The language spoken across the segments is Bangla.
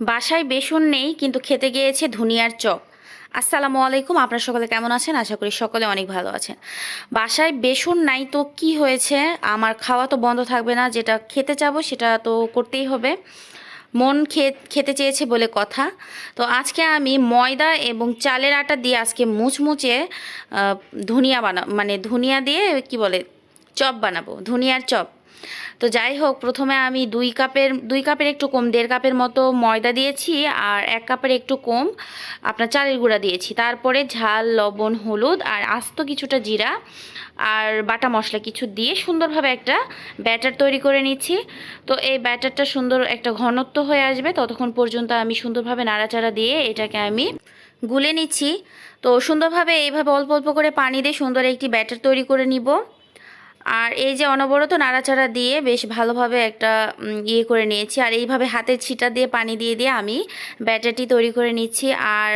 বাসায় বেসন নেই, কিন্তু খেতে গিয়েছে ধুনিয়ার চপ। আসসালামু আলাইকুম, আপনারা সকলে কেমন আছেন? আশা করি সকলে অনেক ভালো আছেন। বাসায় বেসন নাই তো কি হয়েছে? আমার খাওয়া তো বন্ধ থাকবে না, যেটা খেতে চাবো সেটা তো করতেই হবে। মন খেতে চেয়েছে বলে কথা। তো আজকে আমি ময়দা এবং চালের আটা দিয়ে আজকে মুচমুচে ধুনিয়া বানা মানে ধুনিয়া দিয়ে কি বলে, চপ বানাবো, ধুনিয়ার চপ। তো যাই হোক, প্রথমে আমি দুই কাপের দুই কাপের একটু কম, দেড় কাপের মতো ময়দা দিয়েছি আর এক কাপের একটু কম আপনার চালের গুঁড়া দিয়েছি। তারপরে ঝাল, লবণ, হলুদ আর আস্ত কিছুটা জিরা আর বাটা মশলা কিছু দিয়ে সুন্দরভাবে একটা ব্যাটার তৈরি করে নিচ্ছি। তো এই ব্যাটারটা সুন্দর একটা ঘনত্ব হয়ে আসবে, ততক্ষণ পর্যন্ত আমি সুন্দরভাবে নাড়াচাড়া দিয়ে এটাকে আমি গুলে নিচ্ছি। তো সুন্দরভাবে এইভাবে অল্প অল্প করে পানি দিয়ে সুন্দর একটি ব্যাটার তৈরি করে নিব। আর এই যে অনবরত নাড়াচাড়া দিয়ে বেশ ভালোভাবে একটা ইয়ে করে নিয়েছি। আর এইভাবে হাতের ছিটা দিয়ে, পানি দিয়ে দিয়ে আমি ব্যাটারটি তৈরি করে নিচ্ছি। আর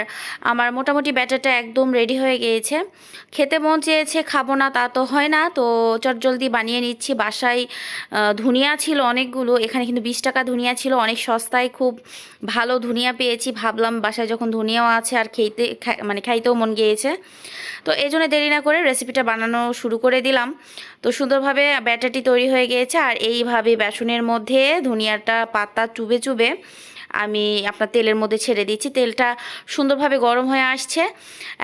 আমার মোটামুটি ব্যাটারটা একদম রেডি হয়ে গিয়েছে। খেতে মন চেয়েছে, খাব না তা তো হয় না। তো চটজলদি বানিয়ে নিচ্ছি। বাসায় ধুনিয়া ছিল অনেকগুলো। এখানে কিন্তু বিশ টাকা ধুনিয়া ছিল, অনেক সস্তায় খুব ভালো ধুনিয়া পেয়েছি। ভাবলাম বাসায় যখন ধুনিয়াও আছে আর খেতে মানে খাইতেও মন গিয়েছে। তো এই জন্য দেরি না করে রেসিপিটা বানানো শুরু করে দিলাম। তো সুন্দরভাবে ব্যাটারটি তৈরি হয়ে গিয়েছে আর এইভাবে বেসনের মধ্যে ধনিয়াটা পাতা চুবে চুবে আমি আপনার তেলের মধ্যে ছেড়ে দিচ্ছি। তেলটা সুন্দরভাবে গরম হয়ে আসছে।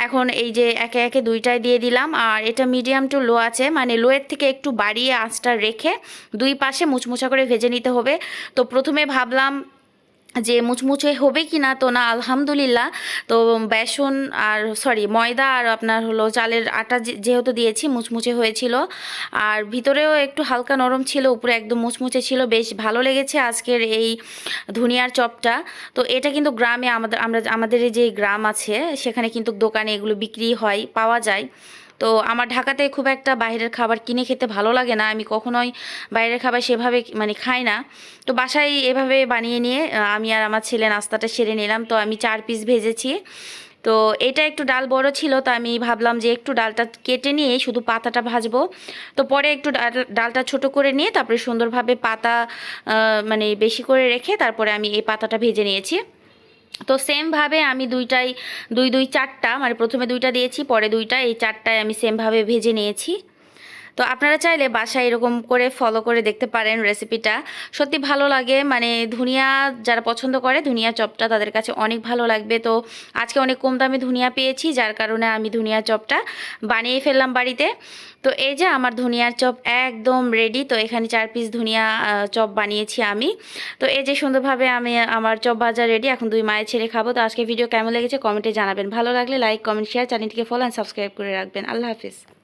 এখন এই যে একে একে দুইটাই দিয়ে দিলাম আর এটা মিডিয়াম টু লো আছে মানে লোয়ের থেকে একটু বাড়িয়ে আঁচটা রেখে দুই পাশে মুচমুচা করে ভেজে নিতে হবে। তো প্রথমে ভাবলাম যে মুচমুচে হবে কি না তো না, আলহামদুলিল্লাহ। তো বেসন আর সরি ময়দা আর আপনার হলো চালের আটা যেহেতু দিয়েছি, মুচমুচে হয়েছিল। আর ভিতরেও একটু হালকা নরম ছিল, উপরে একদম মুচমুচে ছিল। বেশ ভালো লেগেছে আজকের এই ধনিয়ার চপটা। তো এটা কিন্তু গ্রামে আমাদের, আমরা, আমাদের যে গ্রাম আছে, সেখানে কিন্তু দোকানে এগুলো বিক্রি হয়, পাওয়া যায়। তো আমার ঢাকাতে খুব একটা বাইরের খাবার কিনে খেতে ভালো লাগে না। আমি কখনোই বাইরের খাবার সেভাবে মানে খাই না। তো বাসায় এভাবে বানিয়ে নিয়ে আমি আর আমার ছেলে নাস্তাটা সেরে নিলাম। তো আমি চার পিস ভেজেছি। তো এটা একটু ডাল বড় ছিল, তো আমি ভাবলাম যে একটু ডালটা কেটে নিয়ে শুধু পাতাটা ভাজবো। তো পরে একটু ডাল- ডালটা ছোট করে নিয়ে তারপরে সুন্দরভাবে পাতা মানে বেশি করে রেখে তারপরে আমি এই পাতাটা ভেজে নিয়েছি। তো সেমভাবে আমি দুইটাই, দুই দুই চারটা মানে প্রথমে দুইটা দিয়েছি, পরে দুইটা, এই চারটায় আমি সেমভাবে ভেজে নিয়েছি। তো আপনারা চাইলে বাসায় এরকম করে ফলো করে দেখতে পারেন রেসিপিটা সত্যি ভালো লাগে মানে ধুনিয়া যারা পছন্দ করে, ধুনিয়া চপটা তাদের কাছে অনেক ভালো লাগবে। তো আজকে অনেক কম দামে ধুনিয়া পেয়েছি, যার কারণে আমি ধুনিয়া চপটা বানিয়ে ফেললাম বাড়িতে। তো এই যে আমার ধুনিয়ার চপ একদম রেডি তো এখানে চার পিস ধুনিয়া চপ বানিয়েছি আমি। তো এই যে সুন্দরভাবে আমি আমার চপ ভাজা রেডি এখন দুই মায়ের ছেড়ে খাব। তো আজকে ভিডিও কেমন লেগেছে কমেন্টে জানাবেন। ভালো লাগলে লাইক কমেন্ট শেয়ার চ্যানেলটিকে ফলো অ্যান্ড সাবস্ক্রাইব করে রাখবেন। আল্লাহ হাফিজ।